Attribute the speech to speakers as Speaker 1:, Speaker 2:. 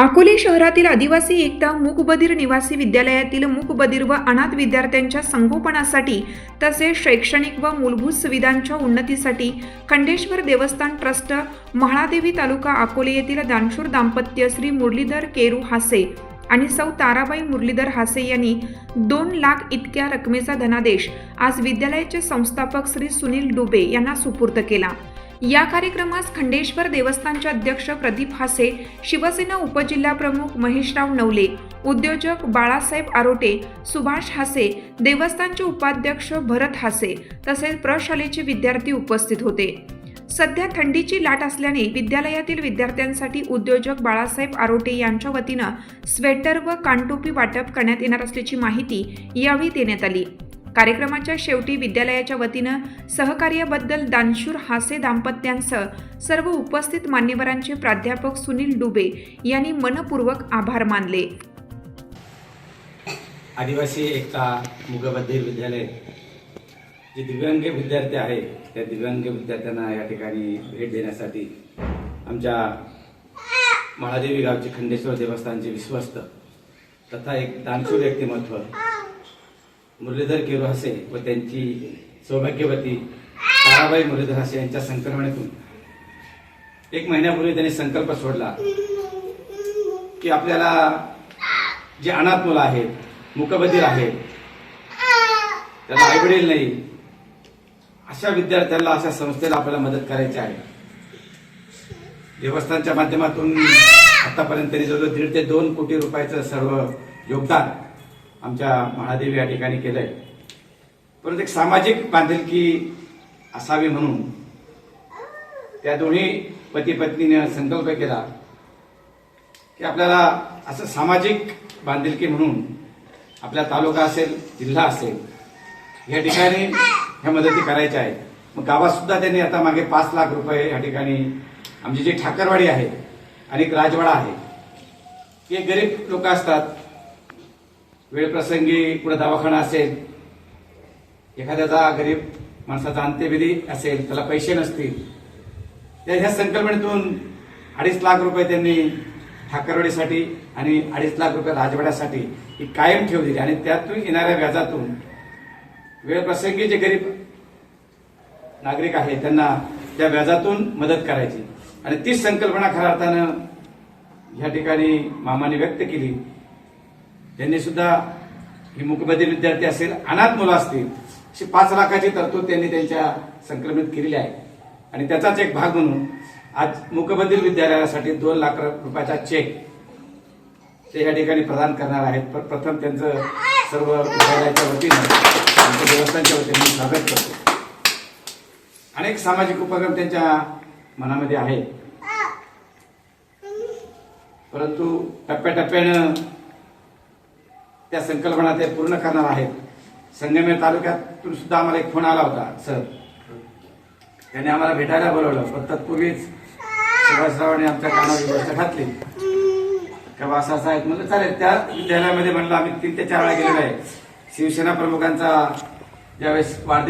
Speaker 1: अकोले शहरातील आदिवासी एकता मूकबधीर निवासी विद्यालयातील मूकबधीर व अनाथ विद्यार्थ्यांच्या संगोपनासाठी तसेच शैक्षणिक व मूलभूत सुविधांच्या उन्नतीसाठी खंडेश्वर देवस्थान ट्रस्ट महाळादेवी तालुका अकोले येथील दानशूर दाम्पत्य श्री मुरलीधर केरू हासे आणि सौ ताराबाई मुरलीधर हासे यांनी दोन लाख इतक्या रकमेचा धनादेश आज विद्यालयाचे संस्थापक श्री सुनील डुबे यांना सुपूर्द केला. या कार्यक्रमास खंडेश्वर देवस्थानचे अध्यक्ष प्रदीप हासे शिवसेना उपजिल्हाप्रमुख महेशराव नवले उद्योजक बाळासाहेब आरोटे सुभाष हासे देवस्थानचे उपाध्यक्ष भरत हासे तसेच प्रशालेचे विद्यार्थी उपस्थित होते. सध्या थंडीची लाट असल्याने विद्यालयातील विद्यार्थ्यांसाठी उद्योजक बाळासाहेब आरोटे यांच्या वतीनं स्वेटर व कानटोपी वाटप करण्यात येणार असल्याची माहिती यावेळी देण्यात आली. कार्यक्रमाच्या शेवटी विद्यालयाच्या वतीनं सहकार्याबद्दल दानशूर हासे दाम्पत्यांसह सर्व उपस्थित मान्यवरांचे प्राध्यापक सुनील डुबे यांनी मनपूर्वक आभार मानले.
Speaker 2: आदिवासी एकता मुगबधीर विद्यालय जे दिव्यांग विद्यार्थी आहेत त्या दिव्यांग विद्यार्थ्यांना या ठिकाणी भेट देण्यासाठी आमच्या महादेवी गावचे खंडेश्वर देवस्थानचे विश्वस्त तथा एक दानशूर व्यक्तिमत्व मुरलीधर केरू हसे व त्यांची सौभाग्यवती ताराबाई मुरलीधर हसे यांच्या संकल्पनेतून एक महिन्यापूर्वी त्यांनी संकल्प सोडला की आपल्याला जे अनाथ मुलं आहेत मुकबधीर आहेत त्याला आईवडील नाही अशा विद्यार्थ्यांना अशा संस्थेला आपल्याला मदत करायची आहे. देवस्थानच्या माध्यमातून आतापर्यंत त्यांनी जवळजवळ दीड ते दोन कोटी रुपयाचं सर्व योगदान आमच्या महादेवी या ठिकाणी केलंय. परंतु एक सामाजिक बांधिलकी असावी म्हणून त्या दोन्ही पती पत्नीने संकल्प केला की आपल्याला असं सामाजिक बांधिलकी म्हणून आपला तालुका असेल जिल्हा असेल या ठिकाणी ह्या मदती करायच्या आहेत. मग गावात सुद्धा त्यांनी आता मागे पाच लाख रुपये या ठिकाणी आमची जी ठाकरवाडी आहे आणि एक राजवाडा आहे हे गरीब लोक असतात. वेळप्रसंगी कुठं दवाखाना असेल एखाद्याचा गरीब माणसाचा अंत्यविधी असेल त्याला पैसे नसतील त्या ह्या संकल्पनेतून अडीच लाख रुपये त्यांनी ठाकरवाडीसाठी आणि अडीच लाख रुपये राजवाड्यासाठी ही कायम ठेवली. आणि त्यातून येणाऱ्या व्याजातून वेळप्रसंगी जे गरीब नागरिक आहेत त्यांना त्या व्याजातून मदत करायची. आणि तीच संकल्पना खऱ्या अर्थानं ह्या ठिकाणी मामाने व्यक्त केली. त्यांनी सुद्धा ही मुकबधीर विद्यार्थी असेल अनाथ मुलं असतील अशी पाच लाखाची तरतूद त्यांनी त्यांच्या संक्रमित केलेली आहे. आणि त्याचाच एक भाग म्हणून आज मुकबधील विद्यालयासाठी दोन लाख रुपयाचा चेक ते या ठिकाणी प्रदान करणार आहेत. प्र- प्रथम त्यांचं सर्व विद्यालयाच्या वतीनं त्यांच्या देवस्थानच्या वतीने स्वागत करतो. अनेक सामाजिक उपक्रम त्यांच्या मनामध्ये आहेत. परंतु टप्प्याटप्प्यानं त्या संकल्पना ते पूर्ण करणार आहेत. संगमेर तालुक्यातून सुद्धा आम्हाला एक फोन आला होता सर. त्यांनी आम्हाला भेटायला बोलवलं पण तत्पूर्वीच सुभाषरावांनी आमच्या कानावर गोष्ट घातली का बा असं असं आहेत म्हणलं चालेल त्या विद्यालयामध्ये म्हणलं आम्ही तीन ते चार वेळा गेलेलो आहे. शिवसेना प्रमुखांचा ज्यावेळेस वाढदिवस